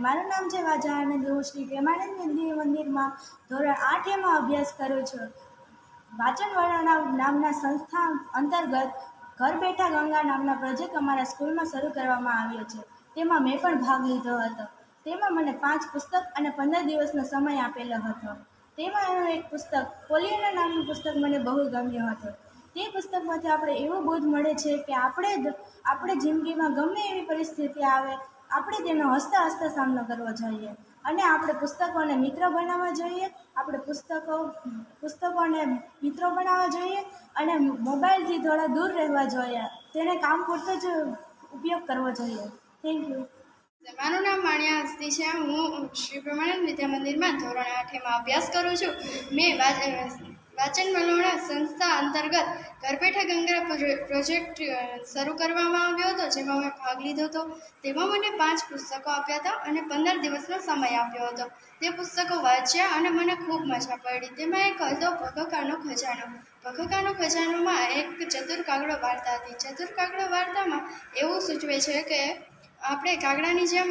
છે વાજાનંદ હું શ્રી પ્રેમાનંદ મંદિર મંદિરમાં ધોરણ આઠ એમાં અભ્યાસ કરું છું. વાચનવાળા નામના સંસ્થા અંતર્ગત ઘર બેઠા ગંગા નામના પ્રોજેક્ટ અમારા સ્કૂલમાં શરૂ કરવામાં આવ્યો છે. તેમાં મેં પણ ભાગ લીધો હતો. તેમાં મને પાંચ પુસ્તક અને પંદર દિવસનો સમય આપેલો હતો. તેમાં એનું એક પુસ્તક પોલિયોના નામનું પુસ્તક મને બહુ ગમ્યું હતું. તે પુસ્તકમાંથી આપણે એવો બોધ મળે છે કે આપણે આપણે જિંદગીમાં ગમે એવી પરિસ્થિતિ આવે આપણે તેનો હસતા હસતા સામનો કરવો જોઈએ. અને આપણે પુસ્તકોને મિત્ર બનાવવા જોઈએ. આપણે પુસ્તકો, પુસ્તકોને મિત્રો બનાવવા જોઈએ. અને મોબાઈલથી થોડા દૂર રહેવા જોઈએ. તેને કામ પૂરતો જ ઉપયોગ કરવો જોઈએ. થેન્ક યુ મારું નામ માણ્યા હસ્તી છે. હું શ્રી પ્રમાણંદ વિદ્યા મંદિરમાં ધોરણ આઠેમાં અભ્યાસ કરું છું. મેં વાચન મલોણા સંસ્થા અંતર્ગત ઘરબેઠા ગંગા પ્રોજે- પ્રોજેક્ટ શરૂ કરવામાં આવ્યો હતો, જેમાં મેં ભાગ લીધો હતો. તેમાં મને પાંચ પુસ્તકો આપ્યા હતા અને પંદર દિવસનો સમય આપ્યો હતો. તે પુસ્તકો વાંચ્યા અને મને ખૂબ મજા પડી. તેમાં એક હતો ભગકાનો ખજાનો. ભગકાનો ખજાનોમાં એક ચતુર કાગડો વાર્તા હતી. ચતુર કાગડો વાર્તામાં એવું સૂચવે છે કે આપણે કાગડાની જેમ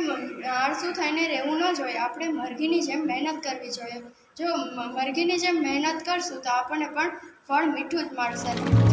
આળસુ થઈને રહેવું ન જોઈએ, આપણે મરઘીની જેમ મહેનત કરવી જોઈએ. જો મરઘીની જેમ મહેનત કરશું તો આપણને પણ ફળ મીઠું જ મળશે.